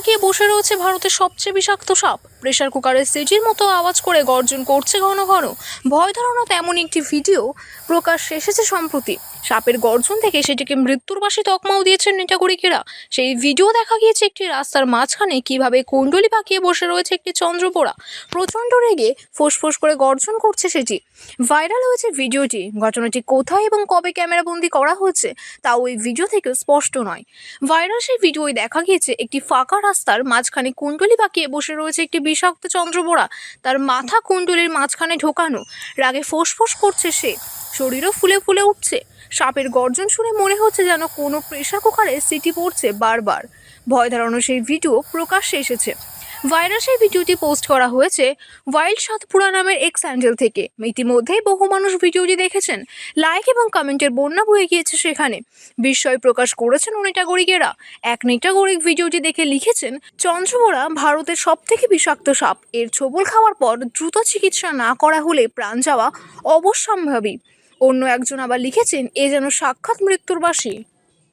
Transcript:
পাকিয়ে বসে রয়েছে ভারতের সবচেয়ে বিষাক্ত সাপ। প্রেশার কুকারের সিটির মতো আওয়াজ করে গর্জন করছে ঘন ঘন। ভয় ধরানো তেমন একটি ভিডিও প্রকাশ এসেছে সম্প্রতি। সাপের গর্জন থেকে সেটিকে মৃত্যুর বাসী তকমাও দিয়েছেন নেটাগরিকেরা সেই ভিডিও দেখা গিয়েছে একটি রাস্তার মাঝখানে কীভাবে কুণ্ডলি পাকিয়ে বসে রয়েছে একটি চন্দ্রপোড়া। প্রচণ্ড রেগে ফোঁস করে গর্জন করছে সেটি। ভাইরাল হয়েছে ভিডিওটি। ঘটনাটি কোথায় এবং কবে ক্যামেরাবন্দি করা হয়েছে, তাও ওই ভিডিও থেকে স্পষ্ট নয়। ভাইরাল সেই ভিডিওয় দেখা গিয়েছে একটি ফাঁকা রাস্তার মাঝখানে কুণ্ডলি পাকিয়ে বসে রয়েছে একটি বিষাক্ত চন্দ্রবোড়া। তার মাথা কুণ্ডলির মাঝখানে ঢোকানো। রাগে ফোঁস করছে সে। শরীরও ফুলে ফুলে উঠছে। সাপের গর্জন শুনে মনে হচ্ছে যেন কোনো প্রেশার কুকারে সিটি পড়ছে বারবার। ভয় ধারণো সেই ভিডিও প্রকাশ্যে এসেছে। ভাইরাল সেই ভিডিওটি পোস্ট করা হয়েছে ওয়াইল্ড সাতপুরা নামের এক্স হ্যান্ডেল থেকে। ইতিমধ্যেই বহু মানুষ ভিডিওটি দেখেছেন। লাইক এবং কমেন্টের বন্যা বয়ে গিয়েছে সেখানে। বিস্ময় প্রকাশ করেছেন নেটাগরিকেরা এক নেটাগরিক ভিডিওটি দেখে লিখেছেন চন্দ্রবোড়া ভারতের সবথেকে বিষাক্ত সাপ। এর ছোবল খাওয়ার পর দ্রুত চিকিৎসা না করা হলে প্রাণ যাওয়া অবশ্যম্ভাবী। অন্য একজন আবার লিখেছেন, এ যেন সাক্ষাৎ মৃত্যুর বাসী